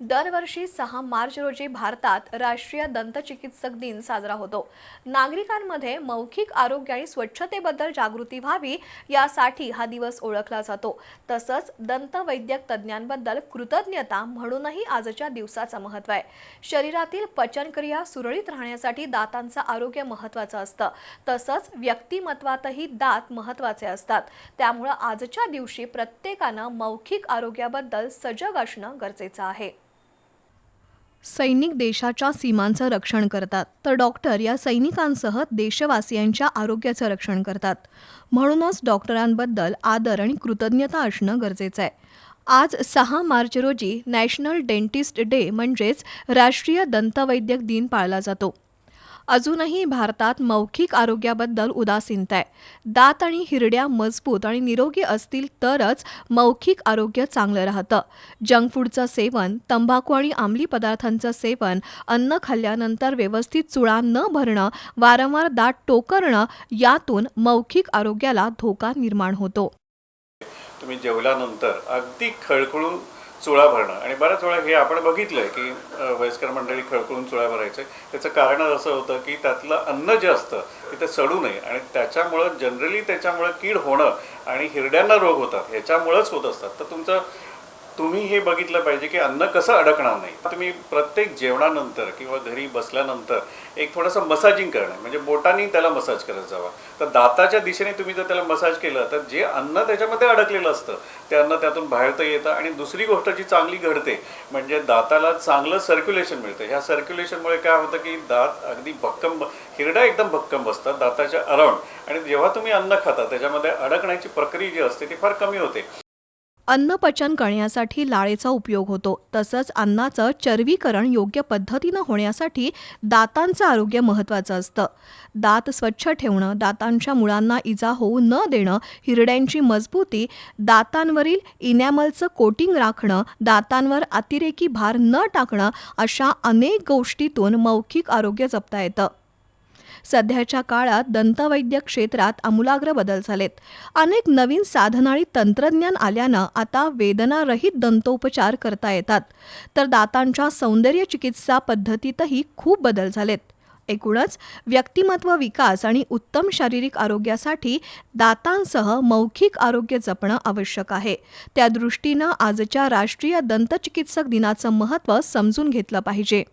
दरवर्षी सहा मार्च रोजी भारतात राष्ट्रीय दंतचिकित्सक दिन साजरा होतो. नागरिकांमध्ये मौखिक आरोग्य आणि स्वच्छतेबद्दल जागृती व्हावी यासाठी हा दिवस ओळखला जातो. तसंच दंतवैद्यक तज्ज्ञांबद्दल कृतज्ञता म्हणूनही आजच्या दिवसाचं महत्त्व आहे. शरीरातील पचनक्रिया सुरळीत राहण्यासाठी दातांचं आरोग्य महत्त्वाचं असतं. तसंच व्यक्तिमत्वातही दात महत्त्वाचे असतात. त्यामुळं आजच्या दिवशी प्रत्येकानं मौखिक आरोग्याबद्दल सजग असणं गरजेचं आहे. सैनिक देशाच्या सीमांचं रक्षण करतात. तर डॉक्टर या सैनिकांसह देशवासियांच्या आरोग्याचं रक्षण करतात. म्हणूनच डॉक्टरांबद्दल आदर आणि कृतज्ञता असणं गरजेचं आहे. आज सहा मार्च रोजी नॅशनल डेंटिस्ट डे म्हणजेच राष्ट्रीय दंतवैद्यक दिन पाळला जातो. अजूनही भारतात मौखिक आरोग्याबद्दल उदासीनता आहे. दात आणि हिरड्या मजबूत आणि निरोगी असतील तरच मौखिक आरोग्य चांगलं राहतं. जंक फूडचं सेवन तंबाखू आणि आमली पदार्थांचं सेवन अन्न खाल्ल्यानंतर व्यवस्थित चुळा न भरणं वारंवार दात टोकरणं यातून मौखिक आरोग्याला धोका निर्माण होतो. तुम्ही जेवल्यानंतर अगदी खळखळून चुळा भरणं. आणि बऱ्याच वेळा हे आपण बघितलंय की वयस्कर मंडळी खळखळून चुळा भरायचे. त्याचं कारणच असं होतं की त्यातलं अन्न जे असतं ते ते सडू नये. आणि त्याच्यामुळं जनरली त्याच्यामुळं कीड होणं आणि हिरड्यांना रोग होतात ह्याच्यामुळंच होत असतात. तर तुमचं तुम्ही हे बघितलं पाहिजे की अन्न कसं अडकणार नाही. तुम्ही प्रत्येक जेवणानंतर किंवा घरी बसल्यानंतर एक थोडंसं मसाजिंग करणं म्हणजे बोटांनी त्याला मसाज करत जावा. तर दाताच्या दिशेने तुम्ही जर त्याला मसाज केलं तर जे अन्न त्याच्यामध्ये अडकलेलं असतं ते अन्न त्यातून बाहेर तर येतं आणि दुसरी गोष्ट जी चांगली घडते म्हणजे दाताला चांगलं सर्क्युलेशन मिळतं. ह्या सर्क्युलेशनमुळे काय होतं की दात अगदी भक्कम हिरड्या एकदम भक्कम बसतात दाताच्या अराउंड आणि जेव्हा तुम्ही अन्न खाता त्याच्यामध्ये अडकण्याची प्रक्रिया जी असते ती फार कमी होते. अन्नपचन करण्यासाठी लाळेचा उपयोग होतो. तसंच अन्नाचं चरवीकरण योग्य पद्धतीनं होण्यासाठी दातांचं आरोग्य महत्त्वाचं असतं. दात स्वच्छ ठेवणं दातांच्या मुळांना इजा होऊ न देणं हिरड्यांची मजबूती दातांवरील इनॅमलचं कोटिंग राखणं दातांवर अतिरेकी भार न टाकणं अशा अनेक गोष्टीतून मौखिक आरोग्य जपता येतं. सध्याच्या काळात दंतवैद्य क्षेत्रात आमूलाग्र बदल झालेत. अनेक नवीन साधन आणि तंत्रज्ञान आल्यानं आता वेदनारहित दंतोपचार करता येतात. तर दातांच्या सौंदर्य चिकित्सा पद्धतीतही खूप बदल झालेत. एकूणच व्यक्तिमत्व विकास आणि उत्तम शारीरिक आरोग्यासाठी दातांसह मौखिक आरोग्य जपणं आवश्यक आहे. त्या दृष्टीनं आजच्या राष्ट्रीय दंतचिकित्सक दिनाचं महत्त्व समजून घेतलं पाहिजे.